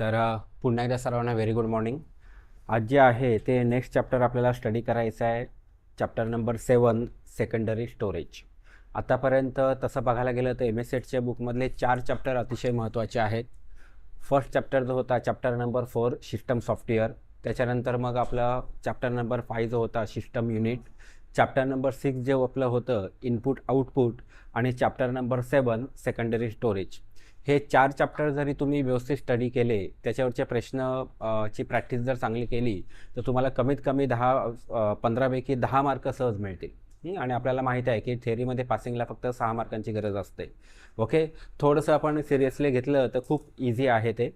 तर पुन्हा एकदा सर्वांना व्हेरी गुड मॉर्निंग आज जे आहे ते नेक्स्ट चॅप्टर आपल्याला स्टडी करायचं आहे. Chapter number seven secondary storage आतापर्यंत तसं बघायला गेलं तर एम एस एटच्या बुकमधले चार चॅप्टर अतिशय महत्त्वाचे आहेत. फर्स्ट चॅप्टर जो होता chapter number four system software त्याच्यानंतर मग आपलं चॅप्टर नंबर फाय जो होता system unit chapter number six जे आपलं होतं इनपुट आउटपुट आणि chapter number seven secondary storage हे चार चॅप्टर जरी तुम्ही व्यवस्थित स्टडी केले त्याच्यावरचे प्रश्न ची प्रॅक्टिस जर चांगली केली तर तुम्हाला कमीत कमी दहा पंधरापैकी दहा मार्क सहज मिळतील. आणि आपल्याला माहीत आहे की थेअरीमध्ये पासिंगला फक्त सहा मार्कांची गरज असते. ओके थोडंसं आपण सिरियसली घेतलं तर खूप इझी आहे ते.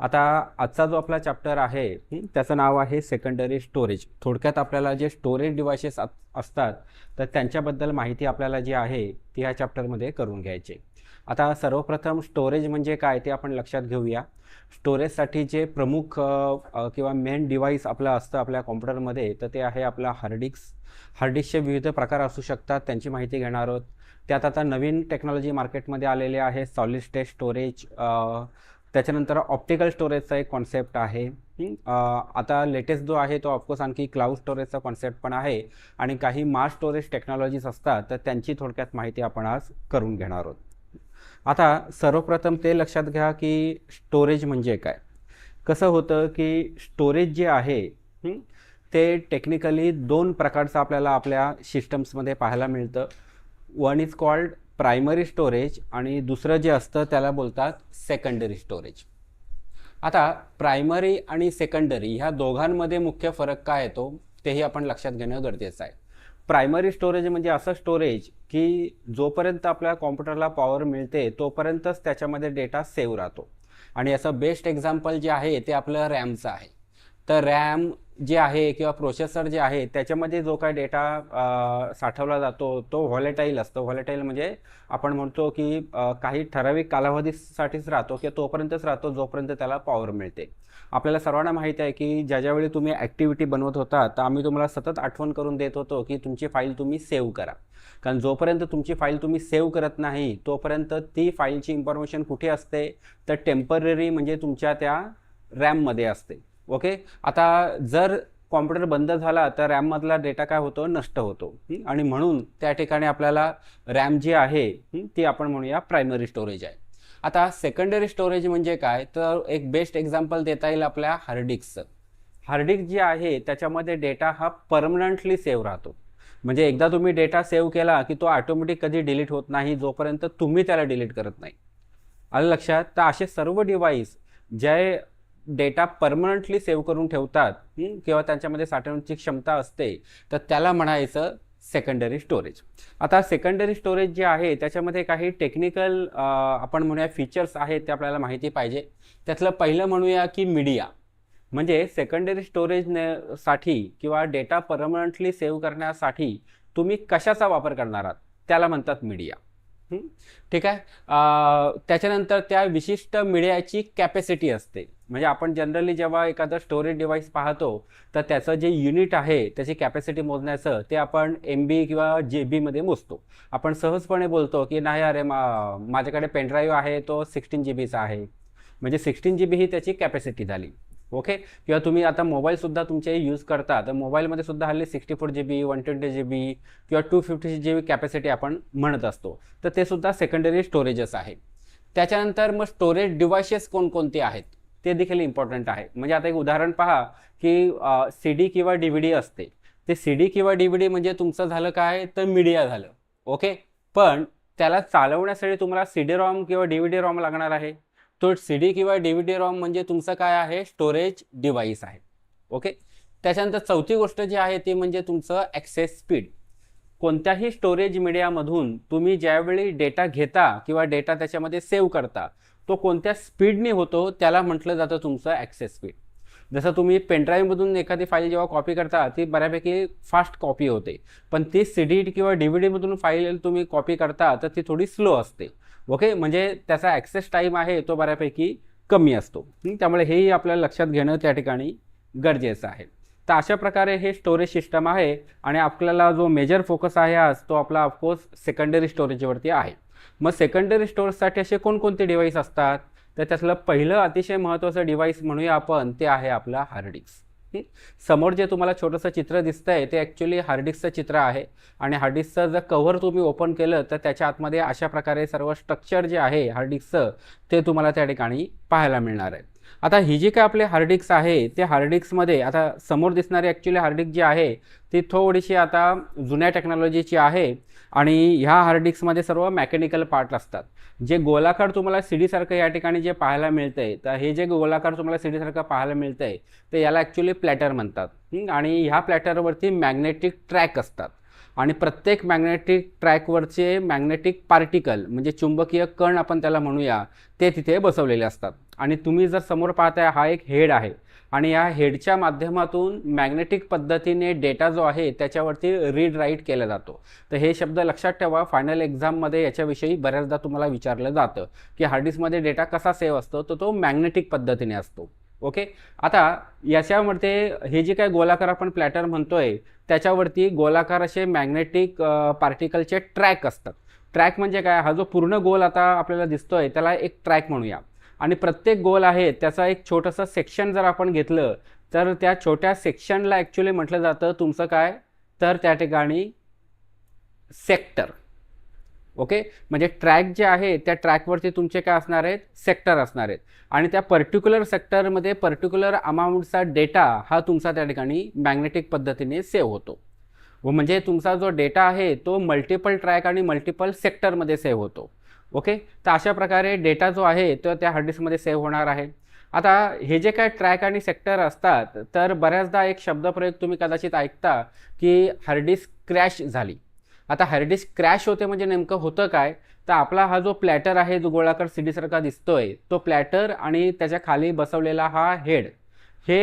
आता आजचा जो आपला चॅप्टर आहे त्याचं नाव आहे सेकंडरी स्टोरेज थोडक्यात आपल्याला जे स्टोरेज डिव्हायसेस असतात तर त्यांच्याबद्दल माहिती आपल्याला जी आहे ती ह्या चॅप्टरमध्ये करून घ्यायची. आता सर्वप्रथम स्टोरेज म्हणजे काय ते आपण लक्षात घेऊया. स्टोरेजसाठी जे प्रमुख किंवा मेन डिव्हाइस आपलं असतं आपल्या कॉम्प्युटरमध्ये तर ते आहे आपला हार्डिक्स हार्डिक्सचे विविध प्रकार असू शकतात त्यांची माहिती घेणार आहोत. त्यात आता नवीन टेक्नॉलॉजी मार्केटमध्ये आलेले आहे सॉलिड स्टेट स्टोरेज त्याच्यानंतर ऑप्टिकल स्टोरेजचा एक कॉन्सेप्ट आहे. आता लेटेस्ट जो आहे तो ऑफकोर्स आणखी क्लाउड स्टोरेजचा कॉन्सेप्ट पण आहे. आणि काही मास स्टोरेज टेक्नॉलॉजीज असतात तर त्यांची थोडक्यात माहिती आपण आज करून घेणार आहोत. आता सर्वप्रथम ते लक्षात घ्या की स्टोरेज म्हणजे काय. कसं होतं की स्टोरेज जे आहे ते टेक्निकली दोन प्रकारचं आपल्याला आपल्या सिस्टम्समध्ये पाहायला मिळतं. One is called primary storage आणि दुसरं जे असतं त्याला बोलतात सेकंडरी स्टोरेज आता प्रायमरी आणि सेकंडरी ह्या दोघांमध्ये मुख्य फरक काय येतो तेही आपण लक्षात घेणं गरजेचं आहे. प्रायमरी स्टोरेज म्हणजे असं स्टोरेज की जोपर्यंत आपल्या कॉम्प्युटरला पॉवर मिळते तोपर्यंतच त्याच्यामध्ये डेटा सेव्ह राहतो. आणि याचं बेस्ट एक्झाम्पल जे आहे ते आपलं रॅमचं आहे. तर रॅम जे आहे किंवा प्रोसेसर जे आहे त्याच्यामध्ये जो काय डेटा साठवला जातो तो व्हॉलेटाईल असतो. व्हॉलेटाईल म्हणजे आपण म्हणतो की काही ठराविक कालावधीसाठीच राहतो किंवा तोपर्यंतच राहतो जोपर्यंत त्याला पॉवर मिळते. आपल्याला सर्वांना माहिती आहे की ज्या ज्यावेळी तुम्ही ॲक्टिव्हिटी बनवत होता तर आम्ही तुम्हाला सतत आठवण करून देत होतो की तुमची फाईल तुम्ही सेव्ह करा. कारण जोपर्यंत तुमची फाईल तुम्ही सेव्ह करत नाही तोपर्यंत ती फाईलची इन्फॉर्मेशन कुठे असते? तर टेंपररी म्हणजे तुमच्या त्या रॅममध्ये असते. ओके आता जर कॉम्प्युटर बंद झाला तर रॅममधला डेटा काय होतो? नष्ट होतो. आणि म्हणून त्या ठिकाणी आपल्याला रॅम जी आहे ती आपण म्हणूया प्रायमरी स्टोरेज आहे. आता सेकंडरी स्टोरेज म्हणजे काय? तर एक बेस्ट एक्झाम्पल देता येईल आपल्या हार्डिक्सचं हार्डिक जे आहे त्याच्यामध्ये डेटा हा परमनंटली सेव्ह राहतो. म्हणजे एकदा तुम्ही डेटा सेव्ह केला की तो ऑटोमॅटिक कधी डिलीट होत नाही जोपर्यंत तुम्ही त्याला डिलीट करत नाही. आलं लक्षात? तर असे सर्व डिव्हाइस जे डेटा परमनंटली सेव्ह करून ठेवतात किंवा त्यांच्यामध्ये साठवण्याची क्षमता असते तर त्याला म्हणायचं सेकंडरी स्टोरेज आता सेकंडरी स्टोरेज जे आहे त्याच्यामध्ये काही टेक्निकल आपण म्हणूया फीचर्स आहेत ते आपल्याला माहिती पाहिजे. त्यातलं पहिलं म्हणूया की मीडिया म्हणजे सेकंडरी स्टोरेजने साठी किंवा डेटा परमनंटली सेव्ह करण्यासाठी तुम्ही कशाचा वापर करणार आहात? त्याला म्हणतात मीडिया ठीक आहे? त्याच्यानंतर त्या विशिष्ट मीडियाची कॅपॅसिटी असते. म्हणजे आपण जनरली जेव्हा एखादं स्टोरेज डिव्हाइस पाहतो तर त्याचं जे युनिट आहे त्याची कॅपॅसिटी मोजण्याचं ते आपण एम बी किंवा जे बीमध्ये मोजतो. आपण सहजपणे बोलतो की नाही अरे मा माझ्याकडे पेनड्राईव्ह आहे तो सिक्स्टीन जी बीचा आहे. म्हणजे सिक्स्टीन जी बी ही त्याची कॅपॅसिटी झाली. ओके किंवा तुम्ही आता मोबाईलसुद्धा तुमचे यूज करता तर मोबाईलमध्ये सुद्धा हल्ली sixty four G B one twenty G B किंवा two fifty G B capacity आपण म्हणत असतो. तर ते सुद्धा सेकंडरी स्टोरेजेस आहे. त्याच्यानंतर मग स्टोरेज डिव्हायसेस कोणकोणते आहेत? ते देखील इम्पॉर्टंट आहे. म्हणजे आता एक उदाहरण पहा की सी डी किंवा डी व्ही डी असते. ते सी डी किंवा डी व्ही डी म्हणजे तुमचं झालं काय? तर मीडिया झालं. ओके पण त्याला चालवण्यासाठी तुम्हाला सी डी रॉम किंवा डी व्ही डी रॉम लागणार आहे. तो सी डी किंवा डी व्ही डी रॉम म्हणजे तुमचं काय आहे? स्टोरेज डिव्हाइस आहे. ओके त्याच्यानंतर चौथी गोष्ट जी आहे ती म्हणजे तुमचं ॲक्सेस स्पीड कोणत्याही स्टोरेज मीडियामधून तुम्ही ज्यावेळी डेटा घेता किंवा डेटा त्याच्यामध्ये सेव्ह करता तो कोणत्या स्पीडने होतो त्याला म्हटलं जातं तुमचं ॲक्सेस स्पीड जसं तुम्ही पेनड्राईव्हमधून एखादी फाईल जेव्हा कॉपी करता ती बऱ्यापैकी फास्ट कॉपी होते. पण ती सी डी किंवा डी व्ही डीमधून फाईल तुम्ही कॉपी करता तर ती थोडी स्लो असते. ओके म्हणजे त्याचा ॲक्सेस टाईम आहे तो बऱ्यापैकी कमी असतो. त्यामुळे हेही आपल्याला लक्षात घेणं त्या ठिकाणी गरजेचं आहे. तर अशा प्रकारे हे स्टोरेज सिस्टम आहे आणि आपल्याला जो मेजर फोकस आहे आज तो आपला ऑफकोर्स सेकंडरी स्टोरेजवरती आहे. मग सेकंडरी स्टोअर्ससाठी असे कोणकोणते डिव्हाइस असतात? तर त्यातलं पहिलं अतिशय महत्त्वाचं डिव्हाइस म्हणूया आपण ते आहे आपला हार्डडिस्क समोर जे तुम्हाला छोटंसं चित्र दिसतंय ते ॲक्च्युली हार्डडिस्कचं चित्र आहे. आणि हार्डडिस्कचं जर कव्हर तुम्ही ओपन केलं तर त्याच्या आतमध्ये अशा प्रकारे सर्व स्ट्रक्चर जे आहे हार्डडिस्कचं ते तुम्हाला त्या ठिकाणी पाहायला मिळणार आहे. आता ही जी काय आपले हार्डिक्स आहे ते हार्डिक्समध्ये आता समोर दिसणारी ॲक्च्युली हार्डिक जी आहे ती थोडीशी आता जुन्या टेक्नॉलॉजीची आहे आणि ह्या हार्डिक्समध्ये सर्व मेकॅनिकल पार्ट असतात. जे गोलाकार तुम्हाला सीडीसारखं या ठिकाणी जे पाहायला मिळतं आहे तर हे जे गोलाकार तुम्हाला सीडीसारखं पाहायला पाहायला मिळतंय तर याला ॲक्च्युली प्लॅटर म्हणतात. आणि ह्या प्लॅटरवरती मॅग्नेटिक ट्रॅक असतात. आणि प्रत्येक मॅग्नेटिक ट्रॅकवरचे मॅग्नेटिक पार्टिकल म्हणजे चुंबकीय कण आपण त्याला म्हणूया ते तिथे बसवलेले असतात. आणि तुम्ही जर समोर पाहताय हा एक हेड आहे. आणि या हेडच्या माध्यमातून मॅग्नेटिक पद्धतीने डेटा जो आहे त्याच्यावरती रीड राईट केला जातो. तर हे शब्द लक्षात ठेवा फायनल एक्झाममध्ये याच्याविषयी बऱ्याचदा तुम्हाला विचारलं जातं की हार्ड डिस्कमध्ये डेटा कसा सेव्ह असतो तर तो मॅग्नेटिक पद्धतीने असतो. ओके? आता याच्यामध्ये हे जे काय गोलाकार आपण प्लॅटर म्हणतोय त्याच्यावरती गोलाकार असे मॅग्नेटिक पार्टिकलचे ट्रॅक असतात. ट्रॅक म्हणजे काय? हा जो पूर्ण गोल आता आपल्याला दिसतोय त्याला एक ट्रॅक म्हणूया. आणि प्रत्येक गोल आहे त्याचा एक छोटंसं सेक्शन जर आपण घेतलं तर त्या छोट्या सेक्शनला ॲक्च्युली म्हटलं जातं तुमचं काय? तर त्या ठिकाणी सेक्टर ओके म्हणजे ट्रॅक जे आहे त्या ट्रॅकवरती तुमचे काय असणार आहेत? सेक्टर असणार आहेत. आणि त्या पर्टिक्युलर सेक्टरमध्ये पर्टिक्युलर अमाऊंटचा डेटा हा तुमचा त्या ठिकाणी मॅग्नेटिक पद्धतीने सेव्ह होतो. व म्हणजे तुमचा जो डेटा आहे तो मल्टिपल ट्रॅक आणि मल्टिपल सेक्टरमध्ये सेव्ह होतो. ओके? तर अशा प्रकारे डेटा जो आहे तो त्या हार्डडिस्कमध्ये सेव्ह होणार आहे. आता हे जे काय ट्रॅक आणि सेक्टर असतात तर बऱ्याचदा एक शब्दप्रयोग तुम्ही कदाचित ऐकता की हार्डडिस्क क्रॅश झाली. आता हार्डडिस्क क्रॅश होते म्हणजे नेमकं होतं काय? तर आपला हा जो प्लॅटर आहे जो गोळाकार सीडीसारखा दिसतोय तो प्लॅटर आणि त्याच्याखाली बसवलेला हा हेड हे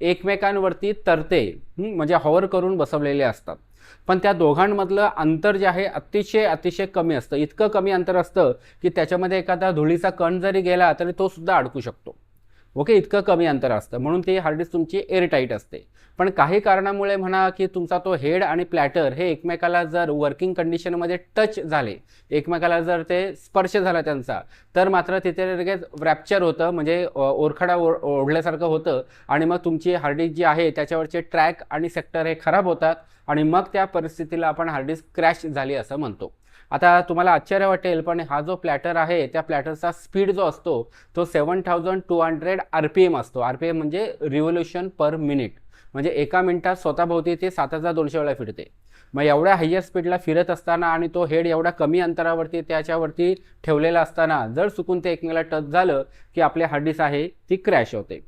एकमेकांवरती तरते म्हणजे हॉवर करून बसवलेले असतात. पण त्या दोघांमधलं अंतर जे आहे अतिशय अतिशय कमी असतं. इतकं कमी अंतर असतं की त्याच्यामध्ये एखादा धुळीचा कण जरी गेला तरी तो सुद्धा अडकू शकतो. ओके इतकं कमी अंतर असतं. म्हणून ती हार्ड डिस्क तुमची एअरटाईट असते. पण काही कारणामुळे म्हणा की तुमचा तो हेड आणि प्लॅटर हे एकमेकाला जर वर्किंग कंडिशनमध्ये टच झाले एकमेकाला जर ते स्पर्श झाला त्यांचा तर मात्र तिथे लगेच रॅप्चर होतं. म्हणजे ओरखडा ओ ओढल्यासारखं होतं. आणि मग तुमची हार्डडिस्क जी आहे त्याच्यावरचे ट्रॅक आणि सेक्टर हे खराब होतात. आणि मग त्या परिस्थितीला आपण हार्डडिस्क क्रॅश झाली असं म्हणतो. आता तुम्हाला आश्चर्य वाटेल पण हा जो प्लॅटर आहे त्या प्लॅटरचा स्पीड जो असतो तो seven thousand two hundred R P M असतो. आर पी एम म्हणजे रिव्होल्युशन पर मिनिट म्हणजे एका मिनिटात स्वतःभोवती ते सात हजार दोनशे वेळा फिरते. मग एवढ्या हायर स्पीडला फिरत असताना आणि तो हेड एवढ्या कमी अंतरावरती त्याच्यावरती ठेवलेला असताना जर चुकून ते एकमेकाला टच झालं की आपली हार्डिस आहे ती क्रॅश होते.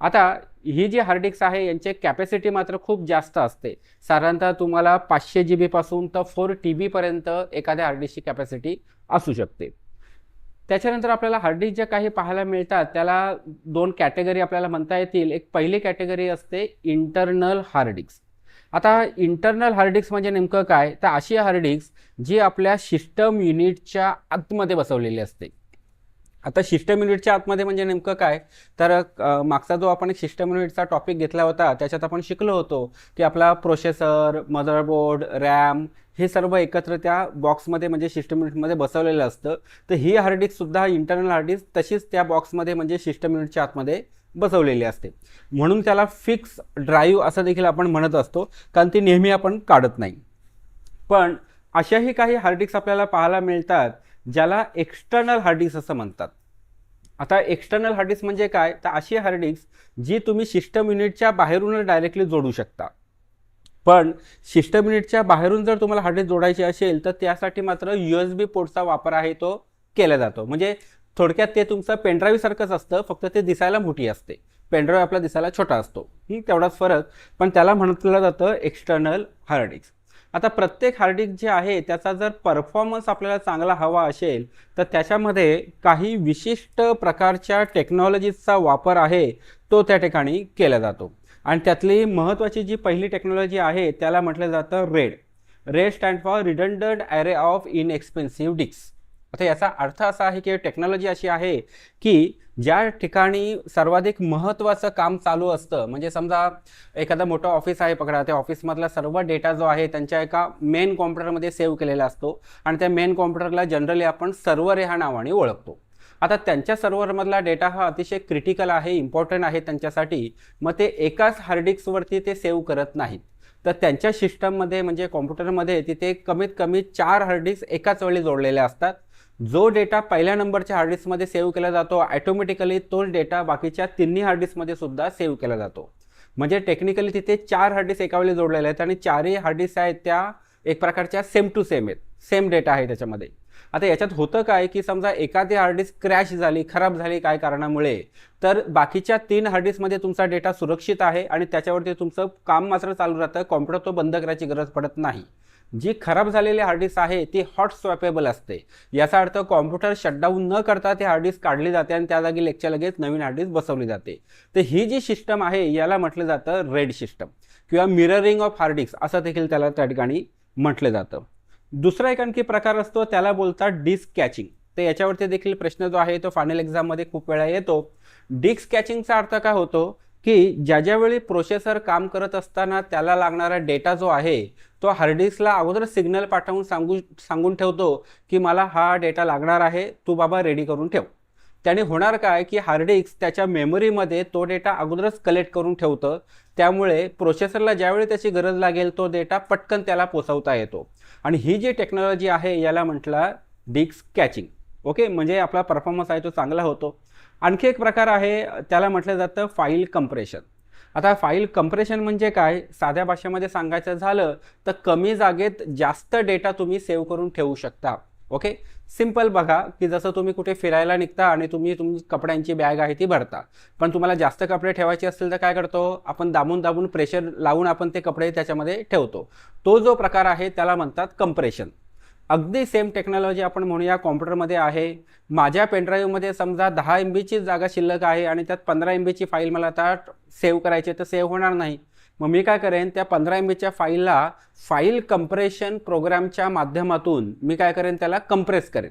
आता ही जी हार्ड डिस्क आहे यांची कॅपॅसिटी मात्र खूप जास्त असते. साधारणतः तुम्हाला पाचशे जी बीपासून तर फोर टी बीपर्यंत एखाद्या हार्ड डिस्कची कॅपॅसिटी असू शकते. त्याच्यानंतर आपल्याला हार्ड डिस्क ज्या काही पाहायला मिळतात त्याला दोन कॅटेगरी आपल्याला म्हणता येतील. एक पहिली कॅटेगरी असते इंटरनल हार्ड डिस्क आता इंटरनल हार्ड डिस्क म्हणजे नेमकं काय? तर अशी हार्ड डिस्क जी आपल्या सिस्टम युनिटच्या आतमध्ये बसवलेली असते. आता सिस्टम युनिटच्या आतमध्ये म्हणजे नेमकं काय? तर मागचा जो आपण एक सिस्टम युनिटचा टॉपिक घेतला होता त्याच्यात आपण शिकलो होतो की आपला प्रोसेसर मदरबोर्ड रॅम हे सर्व एकत्र त्या बॉक्समध्ये म्हणजे सिस्टम युनिटमध्ये बसवलेलं असतं. तर ही हार्ड इंटरनल हार्ड डिस्क तशीच त्या बॉक्समध्ये म्हणजे सिस्टम युनिटच्या आतमध्ये बसवलेली असते. म्हणून त्याला फिक्स ड्राईव्ह असं देखील आपण म्हणत असतो कारण ती नेहमी आपण काढत नाही. पण अशाही काही हार्ड डिस्क आपल्याला पाहायला मिळतात ज्याला एक्स्टर्नल हार्ड डिस्क असं म्हणतात. आता एक्स्टर्नल हार्ड डिस्क म्हणजे काय? तर अशी हार्ड डिस्क जी तुम्ही सिस्टम युनिटच्या बाहेरूनच डायरेक्टली जोडू शकता. पण सिस्टम युनिटच्या बाहेरून जर तुम्हाला हार्ड डिस्क जोडायची असेल तर त्यासाठी मात्र यू एस बी पोर्टचा वापर आहे तो केला जातो. म्हणजे थोडक्यात ते तुमचं पेनड्राईव्हसारखंच असतं फक्त ते दिसायला मोठी असते. पेनड्राईव्ह आपला दिसायला छोटा असतो. ही तेवढाच फरक. पण त्याला म्हटलं जातं एक्स्टर्नल हार्ड डिस्क आता प्रत्येक हार्ड जे आहे त्याचा जर परफॉर्मन्स आपल्याला चांगला हवा असेल तर त्याच्यामध्ये काही विशिष्ट प्रकारच्या टेक्नॉलॉजीचा वापर आहे तो त्या ठिकाणी केला जातो. आणि त्यातली महत्त्वाची जी पहिली टेक्नॉलॉजी आहे त्याला म्हटलं जातं RAID RAID stand for redundant array of inexpensive disk आता याचा अर्थ असा आहे की टेक्नॉलॉजी अशी आहे की ज्या ठिकाणी सर्वाधिक महत्त्वाचं काम चालू असतं म्हणजे समजा एखादं मोठं ऑफिस आहे पकडा त्या ऑफिसमधला सर्व डेटा जो आहे त्यांच्या एका मेन कॉम्प्युटरमध्ये सेव्ह केलेला असतो आणि त्या मेन कॉम्प्युटरला जनरली आपण सर्वर ह्या नावाने ओळखतो. आता त्यांच्या सर्व्हरमधला डेटा हा अतिशय क्रिटिकल आहे इम्पॉर्टंट आहे त्यांच्यासाठी. मग ते एकाच हार्डिक्सवरती ते सेव्ह करत नाहीत. तर त्यांच्या सिस्टममध्ये म्हणजे कॉम्प्युटरमध्ये तिथे कमीत कमी चार हार्डिक्स एकाच वेळी जोडलेल्या असतात. जो डेटा पहिल्या नंबरच्या हार्ड डिस्कमध्ये सेव्ह केला जातो ॲटोमॅटिकली तोच डेटा बाकीच्या तिन्ही हार्ड डिस्कमध्ये सुद्धा सेव्ह केला जातो. म्हणजे टेक्निकली तिथे चार हार्ड डिस्क एका वेळी जोडलेल्या आहेत आणि चारही हार्ड डिस्क आहेत त्या एक प्रकारच्या सेम टू सेम आहेत. सेम डेटा आहे त्याच्यामध्ये. आता याच्यात होतं काय की समजा एखादी हार्ड डिस्क क्रॅश झाली खराब झाली काय कारणामुळे तर बाकीच्या तीन हार्ड डिस्कमध्ये तुमचा डेटा सुरक्षित आहे आणि त्याच्यावरती तुमचं काम मात्र चालू राहतं कॉम्प्युटर तो बंद करायची गरज पडत नाही. जी खराब झालेली हार्डडिस्क आहे ती हॉट स्वॅपेबल असते. याचा अर्थ कॉम्प्युटर शटडाऊन न करता ती हार्डडिस्क काढली जाते आणि त्या जागी लेक्चर लगेच नवीन हार्डडिस्क बसवली जाते. तर ही जी सिस्टम आहे याला म्हटलं जातं रेड सिस्टम किंवा मिररिंग ऑफ हार्डडिस्क असं देखील त्याला त्या ठिकाणी म्हटलं जातं. दुसरा एक आणखी प्रकार असतो त्याला बोलतात डिस्क कॅचिंग तर याच्यावरती देखील प्रश्न जो आहे तो फायनल एक्झाममध्ये खूप वेळा येतो. डिस्क कॅचिंगचा अर्थ काय होतो? की ज्या ज्यावेळी प्रोसेसर काम करत असताना त्याला लागणारा डेटा जो आहे तो हार्डडिस्कला अगोदर सिग्नल पाठवून सांगू सांगून ठेवतो की मला हा डेटा लागणार आहे तू बाबा रेडी करून ठेव. त्याने होणार काय की हार्डडिस्क त्याच्या मेमरीमध्ये तो डेटा अगोदरच कलेक्ट करून ठेवतं. त्यामुळे प्रोसेसरला ज्यावेळी त्याची गरज लागेल तो डेटा पटकन त्याला पोचवता येतो. आणि ही जी टेक्नॉलॉजी आहे याला म्हटला डिस्क कॅचिंग ओके म्हणजे आपला परफॉर्मन्स आहे तो चांगला होतो. आणखी एक प्रकार आहे त्याला म्हटलं जातं फाईल कंप्रेशन आता फाईल कंप्रेशन म्हणजे काय? साध्या भाषेमध्ये सांगायचं झालं तर कमी जागेत जास्त डेटा तुम्ही सेव्ह करून ठेवू शकता. ओके सिंपल बघा की जसं तुम्ही कुठे फिरायला निघता आणि तुम्ही तुमची कपड्यांची बॅग आहे ती भरता. पण तुम्हाला जास्त कपडे ठेवायचे असतील तर काय करतो? आपण दाबून दाबून प्रेशर लावून आपण ते कपडे त्याच्यामध्ये ठेवतो. तो जो प्रकार आहे त्याला म्हणतात कंप्रेशन अगदी सेम टेक्नॉलॉजी आपण म्हणूया कॉम्प्युटरमध्ये आहे. माझ्या पेनड्राईव्हमध्ये समजा दहा एम बीची जागा शिल्लक आहे आणि त्यात पंधरा एम बीची फाईल मला आता सेव्ह करायची तर सेव्ह होणार नाही. मग मी काय करेन त्या पंधरा एम बीच्या फाईलला फाईल कंप्रेशन प्रोग्रामच्या माध्यमातून मी काय करेन त्याला कंप्रेस करेन.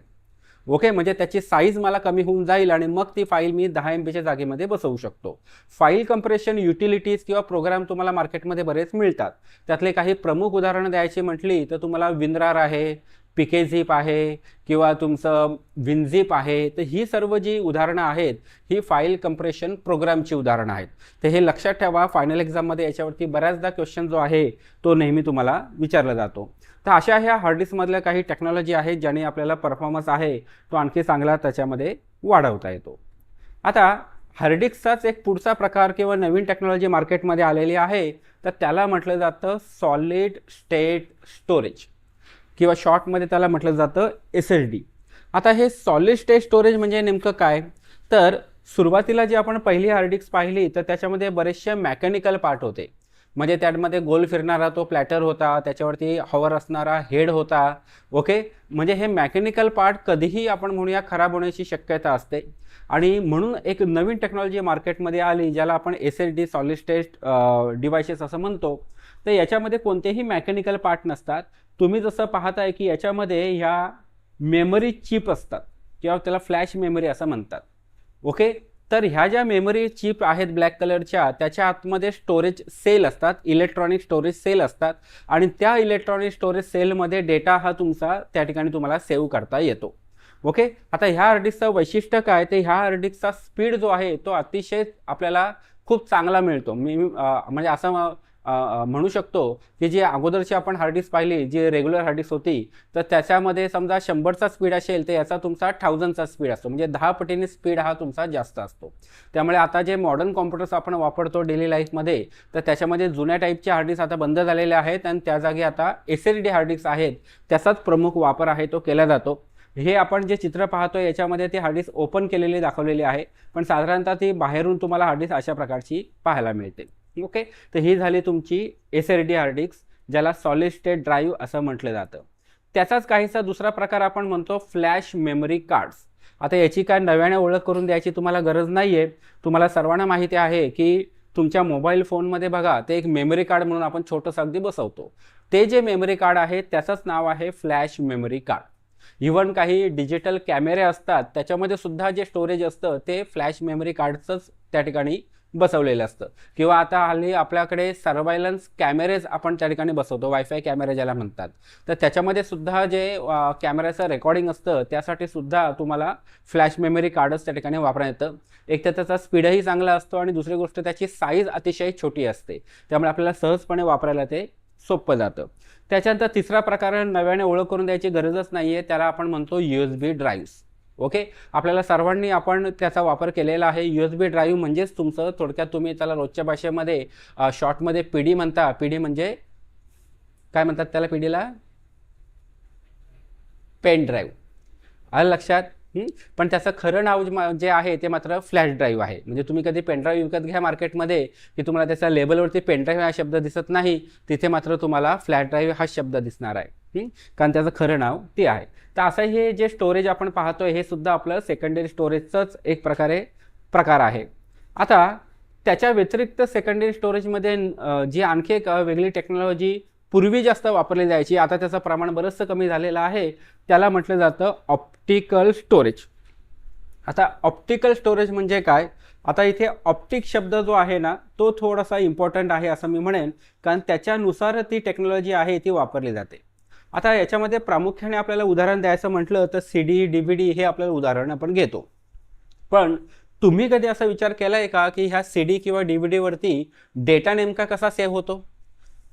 ओके म्हणजे त्याची साईज मला कमी होऊन जाईल आणि मग ती फाईल मी दहा एम बीच्या जागेमध्ये बसवू शकतो. फाईल कंप्रेशन युटिलिटीज किंवा प्रोग्राम तुम्हाला मार्केटमध्ये बरेच मिळतात. त्यातले काही प्रमुख उदाहरणं द्यायची म्हटली तर तुम्हाला विनरार आहे पिके झीप आहे किंवा तुमचं विनझिप आहे तर ही सर्व जी उदाहरणं आहेत ही फाईल कंप्रेशन प्रोग्रामची उदाहरणं आहेत. तर हे लक्षात ठेवा फायनल एक्झाममध्ये याच्यावरती बऱ्याचदा क्वेश्चन जो आहे तो नेहमी तुम्हाला विचारला जातो. तर अशा ह्या हार्डिस्कमधल्या काही टेक्नॉलॉजी आहेत ज्याने आपल्याला परफॉर्मन्स आहे तो आणखी चांगला त्याच्यामध्ये वाढवता येतो. आता हार्डिक्सचाच एक पुढचा प्रकार किंवा नवीन टेक्नॉलॉजी मार्केटमध्ये आलेली आहे तर त्याला म्हटलं जातं सॉलिड स्टेट स्टोरेज किंवा शॉर्टमध्ये त्याला म्हटलं जातं एस एस डी आता हे सॉलिड स्टेट स्टोरेज म्हणजे नेमकं काय? तर सुरुवातीला जी आपण पहिली हार्डिक्स पाहिली तर त्याच्यामध्ये बरेचसे मेकॅनिकल पार्ट होते. म्हणजे त्यामध्ये गोल फिरणारा तो प्लॅटर होता त्याच्यावरती हॉवर असणारा हेड होता. ओके म्हणजे हे मेकॅनिकल पार्ट कधीही आपण म्हणूया खराब होण्याची शक्यता असते. आणि म्हणून एक नवीन टेक्नॉलॉजी मार्केटमध्ये आली ज्याला आपण S S D solid state devices असं म्हणतो. तर याच्यामध्ये कोणतेही मेकॅनिकल पार्ट नसतात. तुम्ही जसं पाहताय की याच्यामध्ये ह्या मेमरी चिप असतात किंवा त्याला फ्लॅश मेमरी असं म्हणतात. ओके तर ह्या ज्या मेमरी चिप आहेत ब्लॅक कलरच्या त्याच्या आतमध्ये स्टोरेज सेल असतात इलेक्ट्रॉनिक स्टोरेज सेल असतात आणि त्या इलेक्ट्रॉनिक स्टोरेज सेलमध्ये डेटा हा तुमचा त्या ठिकाणी तुम्हाला सेव्ह करता येतो. ओके आता ह्या हार्डिस्कचं वैशिष्ट्य काय? ते ह्या हार्डिस्कचा स्पीड जो आहे तो अतिशय आपल्याला खूप चांगला मिळतो. मी म्हणजे असं म्हणू शकतो की जी अगोदरची आपण हार्डिस्क पाहिली जी रेग्युलर हार्डिस्क होती तर त्याच्यामध्ये समजा शंभरचा स्पीड असेल तर याचा तुमचा थाउजंडचा स्पीड असतो. म्हणजे दहा पटीने स्पीड हा तुमचा जास्त असतो. त्यामुळे आता जे मॉडर्न कॉम्प्युटर्स आपण वापरतो डेली लाईफमध्ये तर त्याच्यामध्ये जुन्या टाईपचे हार्डिस्क आता बंद झालेले आहेत आणि त्या जागी आता एस एल डी हार्डिस्क आहेत त्याचाच प्रमुख वापर आहे तो केला जातो. हे आपण जे चित्र पाहतो याच्यामध्ये ती हार्डिस्क ओपन केलेली दाखवलेली आहे. पण साधारणतः ती बाहेरून तुम्हाला हार्डिस्क अशा प्रकारची पाहायला मिळते. ओके? तर ही झाली तुमची एस एर डी हार्डिक्स ज्याला सॉलिड स्टेट ड्राईव्ह असं म्हटलं जातं. त्याचाच काहीसा दुसरा प्रकार आपण म्हणतो फ्लॅश मेमरी कार्ड्स आता याची काय नव्याने ओळख करून द्यायची तुम्हाला गरज नाही आहे तुम्हाला सर्वांना माहिती आहे की तुमच्या मोबाईल फोनमध्ये बघा ते एक मेमरी कार्ड म्हणून आपण छोटंसं अगदी बसवतो. ते जे मेमरी कार्ड आहे त्याचंच नाव आहे फ्लॅश मेमरी कार्ड इव्हन काही डिजिटल कॅमेरे असतात त्याच्यामध्ये सुद्धा जे स्टोरेज असतं ते फ्लॅश मेमरी कार्डचंच त्या ठिकाणी बसवलेलं असतं. किंवा आता हल्ली आपल्याकडे सर्वायलन्स कॅमेरेज आपण त्या ठिकाणी बसवतो. वायफाय कॅमेरे ज्याला म्हणतात. तर त्याच्यामध्ये सुद्धा जे कॅमेऱ्याचं रेकॉर्डिंग असतं त्यासाठी सुद्धा तुम्हाला फ्लॅश मेमरी कार्डच त्या ठिकाणी वापरण्यात येतं. एक तर त्याचा स्पीडही चांगला असतो आणि दुसरी गोष्ट त्याची साईज अतिशय छोटी असते. त्यामुळे आपल्याला सहजपणे वापरायला ते सोपं जातं. त्याच्यानंतर तिसरा प्रकार नव्याने ओळख करून द्यायची गरजच नाही आहे त्याला आपण म्हणतो U S B drives okay? आपल्याला सर्वांनी आपण त्याचा वापर केलेला आहे. यू एस बी ड्राईव्ह म्हणजेच तुमचं थोडक्यात तुम्ही त्याला रोजच्या भाषेमध्ये शॉर्टमध्ये पी डी म्हणता. पी डी म्हणजे काय म्हणतात त्याला पी डीला पेन ड्राईव्ह आलं लक्षात? पण त्याचं खरं नाव जे आहे ते मात्र फ्लॅश ड्राईव्ह आहे. म्हणजे तुम्ही कधी पेनड्राईव्ह विकत घ्या मार्केटमध्ये की तुम्हाला त्याच्या लेबलवरती पेनड्राईव्ह हा शब्द दिसत नाही तिथे मात्र तुम्हाला फ्लॅश ड्राईव्ह हा शब्द दिसणार आहे. कारण त्याचं खरं नाव ते आहे. तर असं हे जे स्टोरेज आपण पाहतोय हे सुद्धा आपलं सेकंडरी स्टोरेजचंच एक प्रकारे प्रकार आहे. आता त्याच्या व्यतिरिक्त सेकंडरी स्टोरेजमध्ये जी आणखी एक वेगळी टेक्नॉलॉजी पूर्वी जास्त वापरली जायची. आता त्याचं प्रमाण बरंचसं कमी झालेलं आहे. त्याला म्हटलं जातं ऑप्टिकल स्टोरेज आता ऑप्टिकल स्टोरेज म्हणजे काय? आता इथे ऑप्टिक शब्द जो आहे ना तो थोडासा इम्पॉर्टंट आहे असं मी म्हणेन. कारण त्याच्यानुसार ती टेक्नॉलॉजी आहे ती वापरली जाते. आता याच्यामध्ये प्रामुख्याने आपल्याला उदाहरण द्यायचं म्हटलं तर C D D V D हे आपल्याला उदाहरण आपण घेतो. पण तुम्ही कधी असा विचार केला आहे का की ह्या सी डी किंवा डी व्ही डीवरती डेटा नेमका कसा सेव्ह होतो?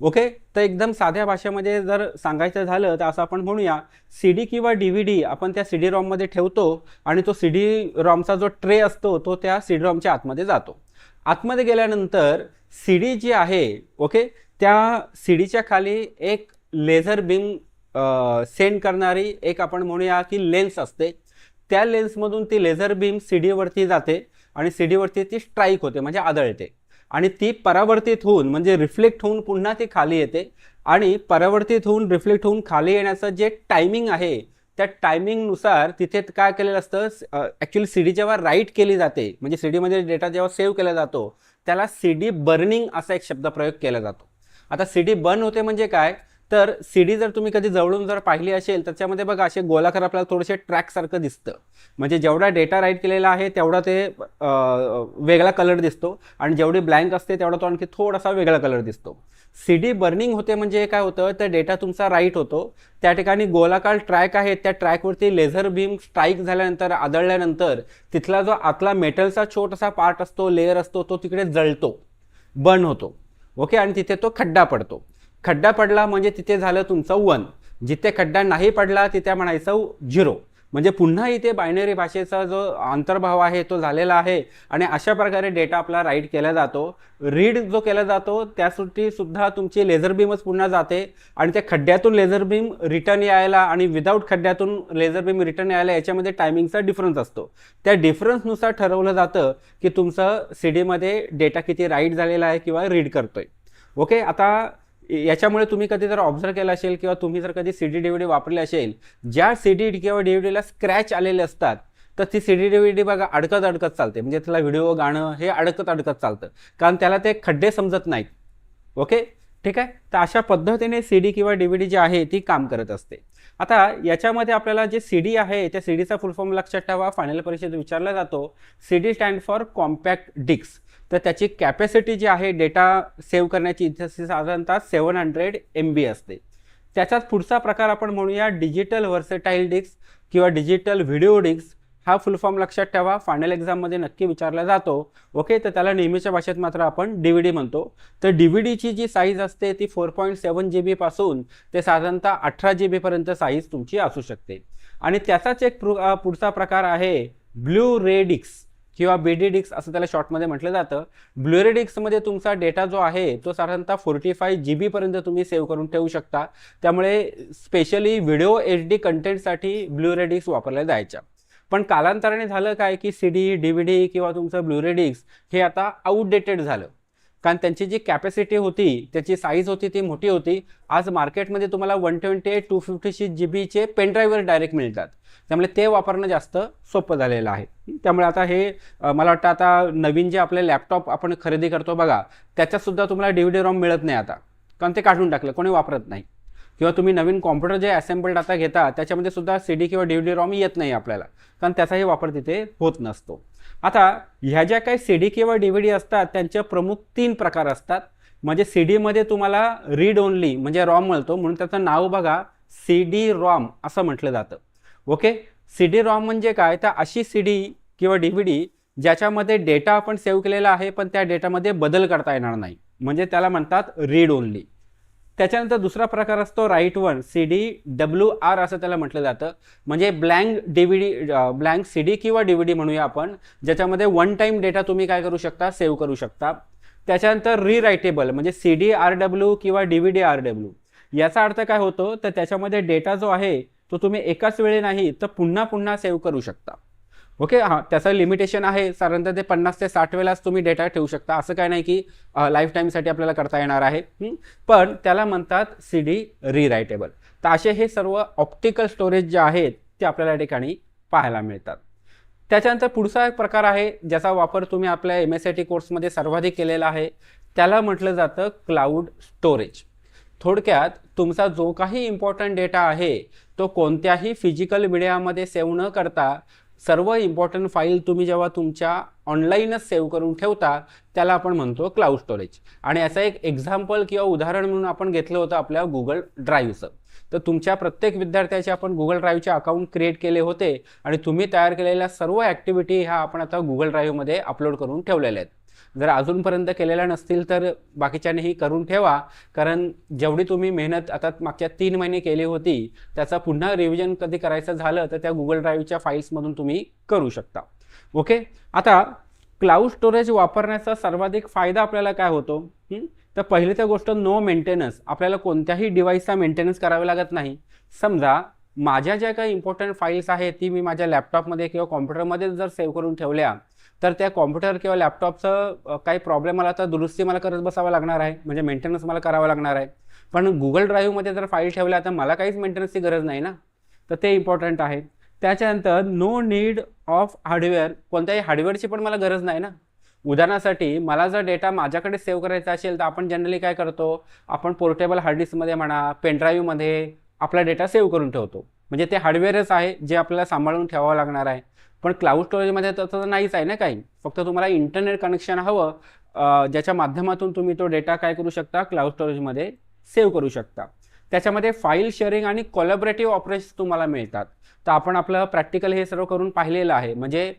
ओके? तर एकदम साध्या भाषेमध्ये जर सांगायचं झालं तर असं आपण म्हणूया सी डी किंवा डी व्ही डी आपण त्या सी डी रॉममध्ये ठेवतो आणि तो सी डी रॉमचा जो ट्रे असतो तो त्या सी डी रॉमच्या आतमध्ये जातो. आतमध्ये गेल्यानंतर सी डी जी आहे ओके? त्या सी डीच्या खाली एक लेझर बीम सेंड करणारी एक आपण म्हणूया की लेन्स असते. त्या लेन्समधून ती लेझर बीम सी डीवरती जाते आणि सी डीवरती ती स्ट्राईक होते म्हणजे आदळते. आणि ती परावर्तित होऊन म्हणजे रिफ्लेक्ट होऊन पुन्हा ती खाली येते. आणि परावर्तित होऊन रिफ्लेक्ट होऊन खाली येण्याचं जे टायमिंग आहे त्या टायमिंगनुसार तिथे काय केलेलं असतं ॲक्च्युली सी डी जेव्हा राईट केली जाते म्हणजे सी डीमध्ये डेटा जेव्हा सेव्ह केला जातो त्याला सी डी बर्निंग असा एक शब्दप्रयोग केला जातो. आता सी डी बर्न होते म्हणजे काय? तर सी डी जर तुम्ही कधी जवळून जर पाहिली असेल त्याच्यामध्ये बघा असे गोलाकार आपल्याला थोडेसे ट्रॅकसारखं दिसतं. म्हणजे जेवढा डेटा राईट केलेला आहे तेवढा ते वेगळा कलर दिसतो. आणि जेवढी ब्लँक असते तेवढा तो आणखी थोडासा वेगळा कलर दिसतो. सी डी बर्निंग होते म्हणजे काय होतं तर डेटा तुमचा राईट होतो. त्या ठिकाणी गोलाकार ट्रॅक आहे त्या ट्रॅकवरती लेझर बीम स्ट्राईक झाल्यानंतर आदळल्यानंतर तिथला जो आतला मेटलचा छोटासा पार्ट असतो लेअर असतो तो तिकडे जळतो. बर्न होतो. ओके आणि तिथे तो खड्डा पडतो. खड्डा पडला म्हणजे तिथे झालं तुमचं वन. जिथे खड्डा नाही पडला तिथे म्हणायचं झिरो म्हणजे पुन्हा इथे बायनरी भाषेचा जो अंतर्भाव आहे तो झालेला आहे. आणि अशा प्रकारे डेटा आपला राईट केला जातो. रीड जो केला जातो त्यासाठी सुद्धा तुमची लेझर बीमच पुन्हा जाते. आणि त्या खड्ड्यातून लेझर बीम रिटर्न यायला आणि विदाऊट खड्ड्यातून लेझर बीम रिटर्न यायला याच्यामध्ये टायमिंगचा डिफरन्स असतो. त्या डिफरन्सनुसार ठरवलं जातं की तुमचं सी डीमध्ये डेटा किती राईट झालेला आहे किंवा रीड करतोय. ओके आता याच्यामुळे तुम्ही कधी जर ऑब्झर्व केलं असेल किंवा तुम्ही जर कधी C D D V D वापरले असेल ज्या सी डी किंवा डी डीला स्क्रॅच आलेले असतात तर ती C D D V D बघा अडकत अडकत चालते. म्हणजे त्याला व्हिडिओ गाणं हे अडकत अडकत चालतं. कारण त्याला ते खड्डे समजत नाहीत. ओके? ठीक आहे? तर अशा पद्धतीने सी डी किंवा डी व्ही डी जी आहे ती काम करत असते. आता याच्यामध्ये आपल्याला जे सी डी आहे त्या सी डीचा फुल फॉर्म लक्षात ठेवा. फायनल परीक्षेत विचारला जातो. C D stand for compact डिक्स तर त्याची कॅपॅसिटी जी आहे डेटा सेव्ह करण्याची इथे साधारणतः सेवन हंड्रेड एम बी असते. त्याचाच पुढचा प्रकार आपण म्हणूया डिजिटल व्हर्सेटाईल डिक्स किंवा डिजिटल व्हिडिओ डिक्स हा फुल फॉर्म लक्षात ठेवा. फायनल एक्झाममध्ये नक्की विचारला जातो. ओके तर त्याला नेहमीच्या भाषेत मात्र आपण डी व्ही डी म्हणतो. तर डी व्ही डीची जी साईज असते ती फोर पॉईंट सेवन जी बीपासून ते साधारणतः अठरा जी बीपर्यंत साईज तुमची असू शकते. आणि त्याचाच एक प्रू- पुढचा प्रकार आहे ब्ल्यू रे डिक्स किंवा बी डी डिक्स असं त्याला शॉर्टमध्ये म्हटलं जातं. ब्लुरे डिक्समध्ये तुमचा डेटा जो आहे तो साधारणतः फोर्टी फाय जी बीपर्यंत तुम्ही सेव्ह करून ठेवू शकता. त्यामुळे स्पेशली व्हिडिओ एच डी कंटेंटसाठी ब्लुरे डिक्स वापरल्या जायच्या. पण कालांतराने झालं काय की C D D V D किंवा तुमचं ब्लुरे डिक्स हे आता आउटडेटेड झालं. कारण त्यांची जी कॅपॅसिटी होती त्याची साईज होती ती मोठी होती. आज मार्केटमध्ये तुम्हाला one twenty eight two fifty six G बीचे पेनड्राईव्हवर डायरेक्ट मिळतात. त्यामुळे ते वापरणं जास्त सोपं झालेलं आहे. त्यामुळे आता हे मला वाटतं आता नवीन जे आपले लॅपटॉप आपण खरेदी करतो बघा त्याच्यातसुद्धा तुम्हाला डी व्ही डी रॉम मिळत नाही आता. कारण ते काढून टाकलं कोणी वापरत नाही. किंवा तुम्ही नवीन कॉम्प्युटर जे असेंबल्ड आता घेता त्याच्यामध्ये सुद्धा सी डी किंवा डी व्ही रॉम येत नाही आपल्याला. कारण त्याचाही वापर तिथे होत नसतो. आता ह्या ज्या काही सी डी किंवा डी व्ही डी असतात त्यांचे प्रमुख तीन प्रकार असतात. म्हणजे सी डीमध्ये तुम्हाला रीड ओनली म्हणजे रॉम मिळतो म्हणून त्याचं नाव बघा सी डी रॉम असं म्हटलं जातं. ओके? सी डी रॉम म्हणजे काय? तर अशी सी डी किंवा डी व्ही डी ज्याच्यामध्ये डेटा आपण सेव्ह केलेला आहे पण त्या डेटामध्ये बदल करता येणार नाही. म्हणजे त्याला म्हणतात रीड ओनली त्याच्यानंतर दुसरा प्रकार असतो write one C D W R असं त्याला म्हटलं जातं. म्हणजे blank D V D blank C D किंवा डी व्ही डी म्हणूया आपण ज्याच्यामध्ये वन टाईम डेटा तुम्ही काय करू शकता? सेव्ह करू शकता. त्याच्यानंतर रिरायटेबल म्हणजे सी डी आर डब्ल्यू किंवा D V D R W याचा अर्थ काय होतो? तर त्याच्यामध्ये डेटा जो आहे तो तुम्ही एकाच वेळी नाही तर पुन्हा पुन्हा सेव्ह करू शकता. ओके हां त्याचं लिमिटेशन आहे. साधारणतः ते पन्नास ते साठ वेळाच तुम्ही डेटा ठेवू शकता. असं काय नाही की लाईफ टाईमसाठी आपल्याला करता येणार आहे. पण त्याला म्हणतात सी डी रिरायटेबल तर असे हे सर्व ऑप्टिकल स्टोरेज जे आहेत ते आपल्याला या ठिकाणी पाहायला मिळतात. त्याच्यानंतर पुढचा एक प्रकार आहे ज्याचा वापर तुम्ही आपल्या एम एस आय टी कोर्समध्ये सर्वाधिक केलेला आहे. त्याला म्हटलं जातं क्लाउड स्टोरेज थोडक्यात तुमचा जो काही इम्पॉर्टंट डेटा आहे तो कोणत्याही फिजिकल मीडियामध्ये सेव्ह न करता सर्व इम्पॉर्टंट फाईल तुम्ही जेव्हा तुमच्या ऑनलाईनच सेव्ह करून ठेवता त्याला आपण म्हणतो क्लाउड स्टोरेज आणि याचं एक एक्झाम्पल किंवा उदाहरण म्हणून आपण घेतलं होतं आपल्या गुगल ड्राईव्हचं तर तुमच्या प्रत्येक विद्यार्थ्याचे आपण गुगल ड्राईव्हचे अकाउंट क्रिएट केले होते आणि तुम्ही तयार केलेल्या सर्व ॲक्टिव्हिटी ह्या आपण आता गुगल ड्राईव्हमध्ये अपलोड करून ठेवलेल्या आहेत. जर अजूनपर्यंत केलेल्या नसतील तर बाकीच्यांनीही करून ठेवा. कारण जेवढी तुम्ही मेहनत आता मागच्या तीन महिने केली होती त्याचा पुन्हा रिव्हिजन कधी करायचं झालं तर त्या गुगल ड्राईव्हच्या फाईल्समधून तुम्ही करू शकता. ओके आता क्लाउड स्टोरेज वापरण्याचा सर्वाधिक फायदा आपल्याला काय होतो? तर पहिली तर गोष्ट नो मेंटेनन्स आपल्याला कोणत्याही डिव्हाइसचा मेंटेनन्स करावे लागत नाही. समजा माझ्या ज्या काही इम्पॉर्टंट फाईल्स आहेत ती मी माझ्या लॅपटॉपमध्ये किंवा कॉम्प्युटरमध्ये जर सेव्ह करून ठेवल्या तर त्या कॉम्प्युटर किंवा लॅपटॉपचं काही प्रॉब्लेम आला तर दुरुस्ती मला करत बसावं लागणार आहे. म्हणजे मेंटेनन्स मला करावं लागणार आहे. पण गुगल ड्राईव्हमध्ये जर फाईल ठेवल्या तर मला काहीच मेंटेनन्सची गरज नाही ना? तर ते इम्पॉर्टंट आहे. त्याच्यानंतर नो नीड ऑफ हार्डवेअर कोणत्याही हार्डवेअरची पण मला गरज नाही ना? उदाहरणासाठी मला जर डेटा माझ्याकडे सेव्ह करायचा असेल तर आपण जनरली काय करतो? आपण पोर्टेबल हार्ड डिस्कमध्ये म्हणा पेनड्राईव्हमध्ये आपला डेटा सेव्ह करून ठेवतो. म्हणजे ते हार्डवेअरच आहे जे आपल्याला सांभाळून ठेवावं लागणार आहे. पण क्लाउड स्टोरेजमध्ये तसं नाहीच आहे ना काही. फक्त तुम्हाला इंटरनेट कनेक्शन हवं ज्याच्या माध्यमातून तुम्ही तो डेटा काय करू शकता? क्लाउड स्टोरेजमध्ये सेव्ह करू शकता. त्याच्यामध्ये फाईल शेअरिंग आणि कोलॅबरेटिव्ह ऑपरेशन तुम्हाला मिळतात. तर आपण आपलं प्रॅक्टिकल हे सर्व करून पाहिलेलं आहे. म्हणजे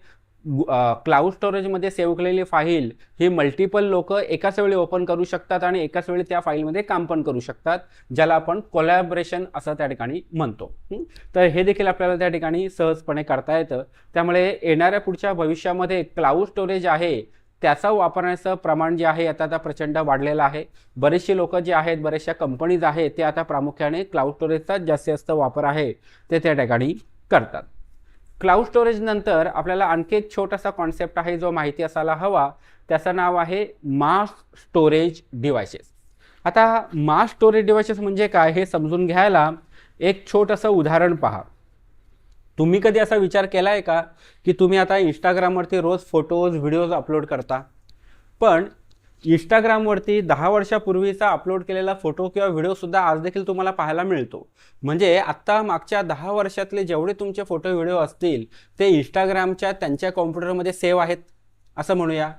क्लाउड स्टोरेजमध्ये सेव्ह केलेली फाईल ही मल्टिपल लोक एकाच वेळी ओपन करू शकतात आणि एकाच वेळी त्या फाईलमध्ये काम पण करू शकतात ज्याला आपण कोलॅबरेशन असं त्या ठिकाणी म्हणतो. तर हे देखील आपल्याला त्या ठिकाणी सहजपणे करता येतं. त्यामुळे येणाऱ्या पुढच्या भविष्यामध्ये क्लाउड स्टोरेज आहे त्याचा वापरण्याचं प्रमाण जे आहे आता आता प्रचंड वाढलेलं आहे. बरेचसे लोक जे आहेत बऱ्याचशा कंपनीज आहेत ते आता प्रामुख्याने क्लाउड स्टोरेजचा जास्तीत जास्त वापर आहे ते त्या ठिकाणी करतात. क्लाउड स्टोरेज नंतर आपल्याला आणखी एक छोटासा कॉन्सेप्ट आहे जो माहिती असायला हवा. त्याचं नाव आहे मास स्टोरेज डिव्हायसेस आता मास स्टोरेज डिव्हायसेस म्हणजे काय हे समजून घ्यायला एक छोटंसं उदाहरण पहा. तुम्ही कधी असा विचार केला आहे का की तुम्ही आता इंस्टाग्रामवरती रोज फोटोज व्हिडिओज अपलोड करता? पण इंस्टाग्रामवरती दहा वर्षापूर्वीचा अपलोड केलेला फोटो किंवा व्हिडिओसुद्धा आज देखील तुम्हाला पाहायला मिळतो. म्हणजे आत्ता मागच्या दहा वर्षातले जेवढे तुमचे फोटो व्हिडिओ असतील ते इंस्टाग्रामच्या त्यांच्या कॉम्प्युटरमध्ये सेव्ह आहेत. असं म्हणूया.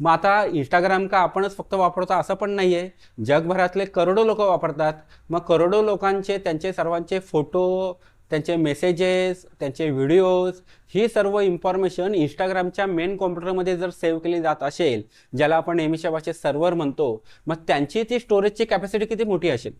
मग आता इंस्टाग्राम का आपणच फक्त वापरतो असं पण नाही आहे जगभरातले करोडो लोक वापरतात. मग करोडो लोकांचे त्यांचे सर्वांचे फोटो त्यांचे मेसेजेस त्यांचे व्हिडिओज ही सर्व इन्फॉर्मेशन इंस्टाग्रामच्या मेन कॉम्प्युटरमध्ये जर सेव्ह केली जात असेल ज्याला आपण नेहमीच्या भाषेत सर्व्हर म्हणतो मग त्यांची ती स्टोरेजची कॅपॅसिटी किती मोठी असेल?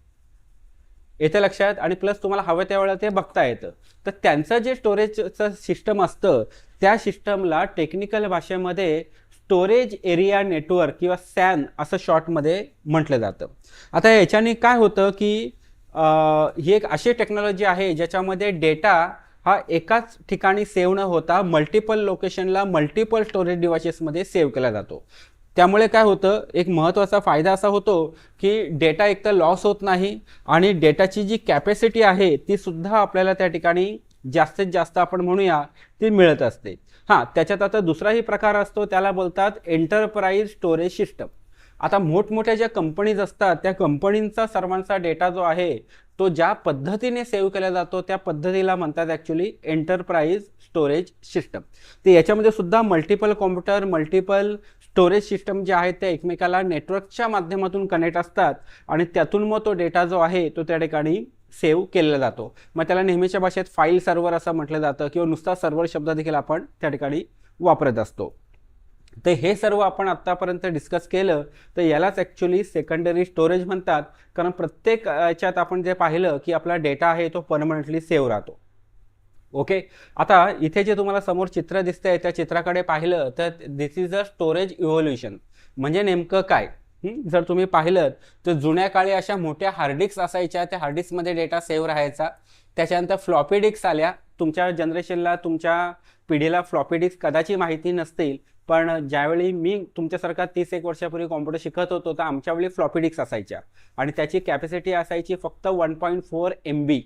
येतं लक्षात आणि प्लस तुम्हाला हवं त्यावेळेला ते बघता येतं. तर त्यांचं जे स्टोरेजचं सिस्टम असतं त्या सिस्टमला टेक्निकल भाषेमध्ये स्टोरेज एरिया नेटवर्क किंवा सॅन असं शॉर्टमध्ये म्हटलं जातं. आता याच्याने काय होतं की ही एक अशी टेक्नॉलॉजी आहे ज्याच्यामध्ये डेटा हा एकाच ठिकाणी सेव्ह न होता मल्टिपल लोकेशनला मल्टिपल स्टोरेज डिव्हायसेसमध्ये सेव्ह केला जातो. त्यामुळे काय होतं एक महत्त्वाचा फायदा असा होतो की डेटा एकतर लॉस होत नाही आणि डेटाची जी कॅपॅसिटी आहे ती सुद्धा आपल्याला त्या ठिकाणी जास्तीत जास्त आपण म्हणूया ती मिळत असते. हां त्याच्यात आता दुसराही प्रकार असतो त्याला बोलतात एंटरप्राइज स्टोरेज सिस्टम आता मोठमोठ्या ज्या कंपनीज असतात त्या कंपनींचा सर्वांचा डेटा जो आहे तो ज्या पद्धतीने सेव्ह केला जातो त्या पद्धतीला म्हणतात ॲक्च्युली एंटरप्राइज स्टोरेज सिस्टम तर याच्यामध्ये सुद्धा multiple computer multiple storage system जे आहेत ते एकमेकाला नेटवर्कच्या माध्यमातून कनेक्ट असतात आणि त्यातून मग तो डेटा जो आहे तो त्या ठिकाणी सेव्ह केलेला जातो. मग त्याला नेहमीच्या भाषेत फाईल सर्व्हर असं म्हटलं जातं किंवा नुसता सर्व्हर शब्द देखील आपण त्या ठिकाणी वापरत असतो. तर हे सर्व आपण आत्तापर्यंत डिस्कस केलं तर यालाच ॲक्च्युली सेकंडरी स्टोरेज म्हणतात. कारण प्रत्येक याच्यात आपण जे पाहिलं की आपला डेटा आहे तो परमनंटली सेव्ह राहतो. ओके आता इथे जे तुम्हाला समोर चित्र दिसतंय त्या चित्राकडे पाहिलं तर this is a storage evolution म्हणजे नेमकं काय? जर तुम्ही पाहिलं तर जुन्या काळी अशा मोठ्या हार्डिक्स असायच्या. त्या हार्डिक्समध्ये डेटा सेव्ह राहायचा. त्याच्यानंतर फ्लॉपी डिस्क आल्या. तुमच्या जनरेशनला तुमच्या पिढीला फ्लॉपी डिस्क कदाचित माहिती नसतील. पण ज्यावेळी मी तुमच्यासारखा तीस एक वर्षापूर्वी कॉम्प्युटर शिकत होतो तर आमच्या वेळी असायच्या. आणि त्याची कॅपॅसिटी असायची फक्त one point four M B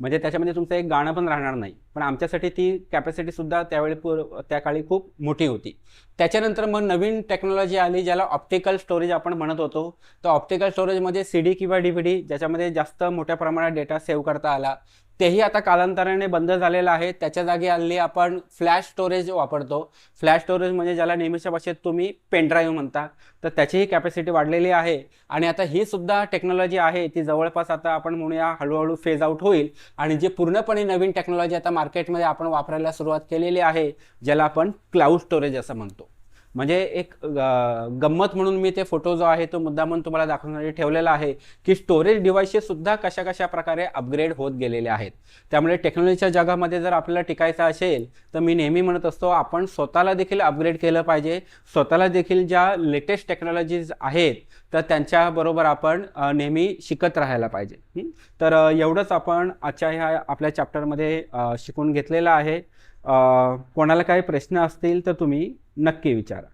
म्हणजे त्याच्यामध्ये तुमचं एक गाणं पण राहणार नाही. पण आमच्यासाठी ती कॅपॅसिटीसुद्धा त्यावेळी पूर त्या काळी खूप मोठी होती. त्याच्यानंतर मग नवीन टेक्नॉलॉजी आली ज्याला ऑप्टिकल स्टोरेज आपण म्हणत होतो. तर ऑप्टिकल स्टोरेजमध्ये सी डी किंवा डी व्ही डी ज्याच्यामध्ये जास्त मोठ्या प्रमाणात डेटा सेव्ह करता आला. तेही आता कालांतराने बंद झालेलं आहे. त्याच्या जागी हल्ली आपण फ्लॅश स्टोरेज वापरतो. फ्लॅश स्टोरेज म्हणजे ज्याला नेहमीच्या भाषेत तुम्ही पेनड्राईव्ह म्हणता. तर त्याचीही कॅपॅसिटी वाढलेली आहे. आणि आता ही सुद्धा टेक्नॉलॉजी आहे. ती जवळपास आता आपण म्हणूया हळूहळू फेज आउट होईल. आणि जी पूर्णपणे नवीन टेक्नॉलॉजी आता मार्केटमध्ये आपण वापरायला सुरुवात केलेली आहे ज्याला आपण क्लाउड स्टोरेज असं म्हणतो. म्हणजे एक गंमत म्हणून मी ते फोटो जो आहे तो मुद्दामून तुम्हाला दाखवण्यासाठी ठेवलेला आहे की स्टोरेज डिव्हाइसेस सुद्धा कशा कशा प्रकारे अपग्रेड होत गेलेले आहेत. त्यामुळे टेक्नॉलॉजीच्या जगामध्ये जर आपल्याला टिकायचं असेल तर मी नेहमी म्हणत असतो आपण स्वतःला देखील अपग्रेड केलं पाहिजे. स्वतःला देखील ज्या लेटेस्ट टेक्नॉलॉजीज आहेत तर त्यांच्याबरोबर आपण नेहमी शिकत राहायला पाहिजे. तर एवढंच आपण आजच्या ह्या आपल्या चॅप्टरमध्ये शिकून घेतलेलं आहे. कोणाला काही प्रश्न असतील तर तुम्ही नक्की विचारा.